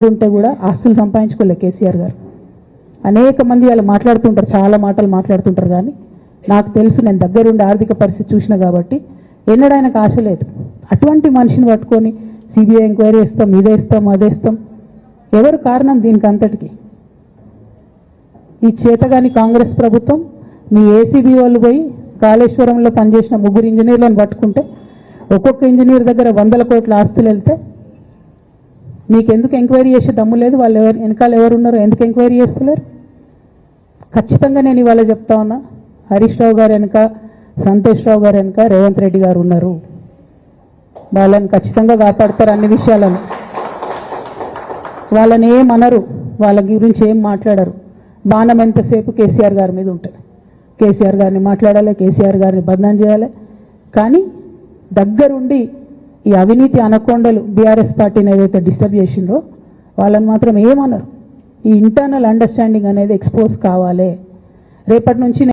ఉంటే కూడా ఆస్తులు సంపాదించుకోలే కేసీఆర్ గారు. అనేక మంది వాళ్ళు మాట్లాడుతుంటారు చాలా మాటలు మాట్లాడుతుంటారు కానీ నాకు తెలుసు నేను దగ్గరుండి ఆర్థిక పరిస్థితి చూసిన కాబట్టి ఎన్నడూ ఆయనకు ఆశ లేదు. అటువంటి మనిషిని పట్టుకొని సిబిఐ ఎంక్వైరీ ఇస్తాం ఇదేస్తాం అదేస్తాం ఎవరు కారణం దీనికి అంతటికి? ఈ చేతగాని కాంగ్రెస్ ప్రభుత్వం మీ ఏసీబీ వాళ్ళు పోయి కాళేశ్వరంలో పనిచేసిన ముగ్గురు ఇంజనీర్లను పట్టుకుంటే ఒక్కొక్క ఇంజనీర్ దగ్గర వందల కోట్ల ఆస్తులు వెళ్తే మీకు ఎందుకు ఎంక్వైరీ చేసే దమ్ము లేదు? వాళ్ళు ఎవరు వెనకాల ఎవరు ఉన్నారో ఎందుకు ఎంక్వైరీ చేస్తలేరు? ఖచ్చితంగా నేను ఇవాళ చెప్తా ఉన్నా. హరీష్ రావు గారు వెనక సంతోష్ రావు గారు వెనక రేవంత్ రెడ్డి గారు ఉన్నారు. వాళ్ళని ఖచ్చితంగా కాపాడతారు అన్ని విషయాలను. వాళ్ళని ఏం అనరు. వాళ్ళ గురించి ఏం మాట్లాడరు. బాణం ఎంతసేపు కేసీఆర్ గారి మీద ఉంటుంది కేసీఆర్ గారిని మాట్లాడాలి కేసీఆర్ గారిని బంధం చేయాలి. కానీ దగ్గరుండి ఈ అవినీతి అనకొండలు బీఆర్ఎస్ పార్టీని ఏదైతే డిస్టర్బ్ చేసిండ్రో వాళ్ళని మాత్రం ఏమనరు. ఈ ఇంటర్నల్ అండర్స్టాండింగ్ అనేది ఎక్స్పోజ్ కావాలి. రేపటి నుంచి